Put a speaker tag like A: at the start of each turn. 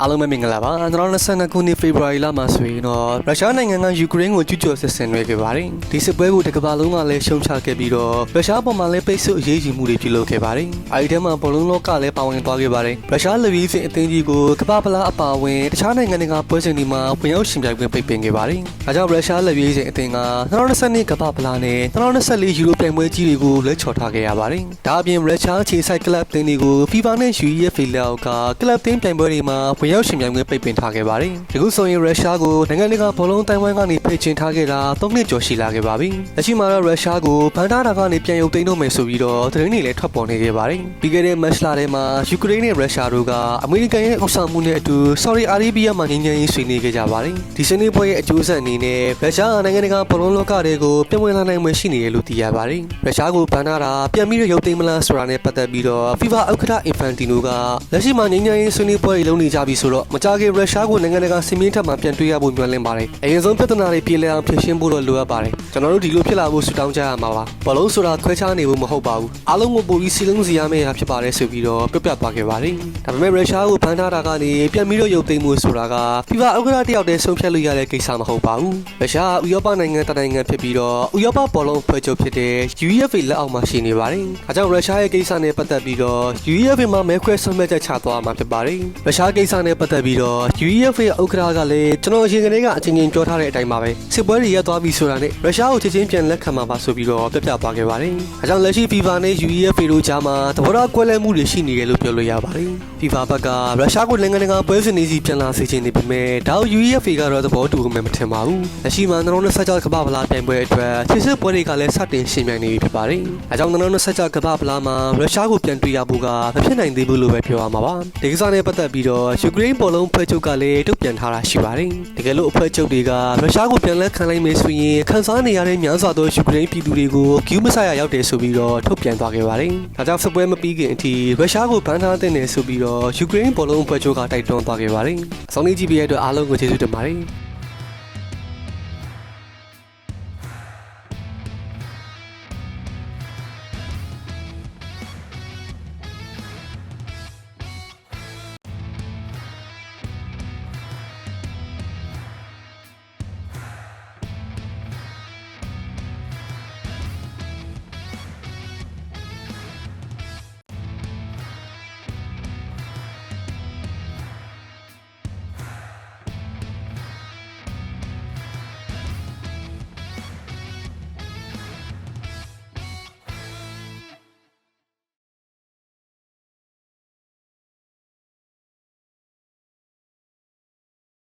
A: အားလုံးပဲမင်္ဂလာပါ2022ခုနှစ်ဖေဖော်ဝါရီလမှာဆိုရင်တော့ရုရှားနိုင်ငံကယူကရိန်းကိုကျူးကျော်စစ်ဆင်နွှဲခဲ့ပါတယ်ဒီစစ်ပွဲကိုတစ်ကမ္ဘာလုံးကလည်းရှုံချခဲ့ပြီးတော့ရုရှားပေါ်မှာလည်းပိတ်ဆို့အရေးယူမှုတွေပြုလုပ်ခဲ့ပါတယ်အဲဒီထဲမှာဘလုံးလောကလည်းပါဝင်သွားခဲ့ပါတယ်ရုရှားလူကြီးစစ်အသင်းကြီးကိုကမ္ဘာပလားအပါအဝင်တခြားနိုင်ငံတွေကပွဲစဉ်တွေမှာဝင်ရောက်ရှင်ပြိုင်ခွင့်ပိတ်ပင်ခဲ့ပါတယ်ဒါကြောင့်ရုရှားလူကြီးစစ်အသင်းက2022ကမ္ဘာပလားနဲ့2024ယူရိုပြိုင်ပွဲကြီးတွေကိုလက်ချော်ထားခဲ့ရပါတယ်ဒါအပြင်ရုရှားခြေဆိုင်ကလပ်တင်းတွေကို FIFA နဲ့ UEFA လောက်ကကလပ်တင်းပြိုင်ပွဲတွေမှာဝင်ရောက်ရှင်ပြိုင်ခွင့်ပိတ်ပင်ထားခဲ့ပါတယ်ဒီခုဆိုရင်ရုရှားကိုနိုင်ငံတကာဘောလုံးတိုင်ဝမ်ကနေဖိတ်ချင်ထားခဲ့တာ၃နှစ်ကျော်ရှိလာခဲ့ပါပြီလက်ရှိမှာတော့ရုရှားကိုဘန်ဒါတာကနေပြန်ရုပ်သိမ်းတော့မယ်ဆိုပြီးတော့သတင်းတွေလည်းထွက်ပေါ်နေခဲ့ပါတယ်ပြီးခဲ့တဲ့မတ်လထဲမှာယူကရိန်းနဲ့ရုရှားတို့ကအမေရိကန်ရဲ့ဥဆောင်မှုနဲ့အတူဆော်ဒီအာရေဗီးယားမှာငြိမ်းချမ်းရေးဆွေးနွေးခဲ့ကြပါတယ်ဒီဆွေးနွေးပွဲရဲ့အကျိုးဆက်အနေနဲ့ရုရှားကနိုင်ငံတကာဘောလုံးလောကတွေကိုပြန်ဝင်လာနိုင်မှရှိနေတယ်လို့သိရပါတယ်ရုရှားကိုဘန်ဒါတာပြန်ပြီးတော့ရုပ်သိမ်းမလားဆိုတာနဲ့ပတ်သက်ပြီးတော့ FIFA ဥက္ကဋ္ဌအင်ဖန်တီနိုကလက်ရှိမှာငြိမ်းချမ်းရေးဆွေးနွေးပွဲတွေလုပ်နေကြပြီဆိုတော့မကြခင်ရုရှားကိုနိုင်ငံတကာစီမင်းထက်မှပြန်တွေ့ရဖို့မျှော်လင့်ပါတယ်အရင်ဆုံးပြဿနာတွေပြေလည်အောင်ဖြေရှင်းဖို့တော့လိုအပ်ပါတယ်ကျွန်တော်တို့ဒီလိုဖြစ်လာဖို့ဆုတောင်းကြရမှာပါဘလုံးဆိုတာခွဲခြားနေဖို့မဟုတ်ပါဘူးအားလုံးကိုပိုပြီးစီလုံးစီရမယ့်ဟာဖြစ်ပါတယ်ဆိုပြီးတော့ပြပြသွားခဲ့ပါတယ်ဒါပေမဲ့ရုရှားကိုဖမ်းထားတာကနေပြန်ပြီးတော့ရုပ်သိမ်းမှုဆိုတာက FIFA ဥက္ကဋ္ဌတယောက်တည်းဆုံးဖြတ်လို့ရတဲ့ကိစ္စမဟုတ်ပါဘူးရုရှားကဥရောပနိုင်ငံတစ်နိုင်ငံဖြစ်ပြီးတော့ဥရောပဘောလုံးဖွဲ့ချုပ်ဖြစ်တဲ့ UEFA လက်အောက်မှာရှိနေပါတယ်ဒါကြောင့်ရုရှားရဲ့ကိစ္စနဲ့ပတ်သက်ပြီးတော့ UEFA မှာမဲခွဲဆုံးဖြတ်ချက်ချသွားမှာဖြစ်ပါတယ်ရုရှားကိစ္စနဲ့ပတ်သက်ပြီးတော့ UEFA ဥက္ကဋ္ဌကလည်းကျွန်တော်အရင်ကတည်းကအချင်းချင်းပြောထားတဲ့အတိုင်းပါပဲစစ်ပွဲတွေရပ်သွားပြီဆိုတာနဲ့ရုရှားကိုချက်ချင်းပြန်လက်ခံမှာပါဆိုပြီးတော့ပြပြသွားခဲ့ပါတယ်ဒါကြောင့်လက်ရှိ FIFA နဲ့ UEFA တို့ကြားမှာသဘောထားကွဲလွဲမှုတွေရှိနေတယ်လို့ပြောလို့ရပါတယ် FIFA ဘက်ကရုရှားကိုနိုင်ငံတကာပွဲစဉ်တွေစီပြန်လာစေချင်နေပေမဲ့ဒါကို UEFA ကတော့သဘောတူမှမထင်ပါဘူးလက်ရှိမှာ2026ကမ္ဘာ့ဗလားပြိုင်ပွဲအတွက်စစ်စစ်ပွဲတွေကလည်းစတင်ရှင်ပြိုင်နေပြီဖြစ်ပါတယ်အဲကြောင့်2026ကမ္ဘာ့ဗလားမှာရုရှားကိုပြန်တွေ့ရဖို့ကမဖြစ်နိုင်သေးဘူးလို့ပဲပြောရမှာပါဒီကိစ္စနဲ့ပတ်သက်ပြီးတော့ယူကရိန်းပေါ်လုံးဖွဲ့ချုပ်ကလည်းတုံ့ပြန်ထားတာရှိပါတယ်တကယ်လို့အဖွဲ့ချုပ်တွေကရုရှားကိုပြန်လက်ခံလိုက်မယ်ဆိုရင်ခန်းစားနေရတဲ့များစွာသောယူကရိန်းပြည်သူတွေကိုဂူးမဆရရောက်တယ်ဆိုပြီးတော့ထုတ်ပြန်သွားခဲ့ပါတယ်ဒါကြောင့်စစ်ပွဲမပြီးခင်အထိရုရှားကိုဘန်ထားတဲ့နယ်ဆိုပြီးတော့ယူကရိန်းပေါ်လုံးအဖွဲ့ချုပ်ကတိုက်တွန်းသွားခဲ့ပါတယ်အဆုံးလေးကြည့်ပြရတဲ့အတွက်အားလုံးကိုကျေးဇူးတင်ပါတယ်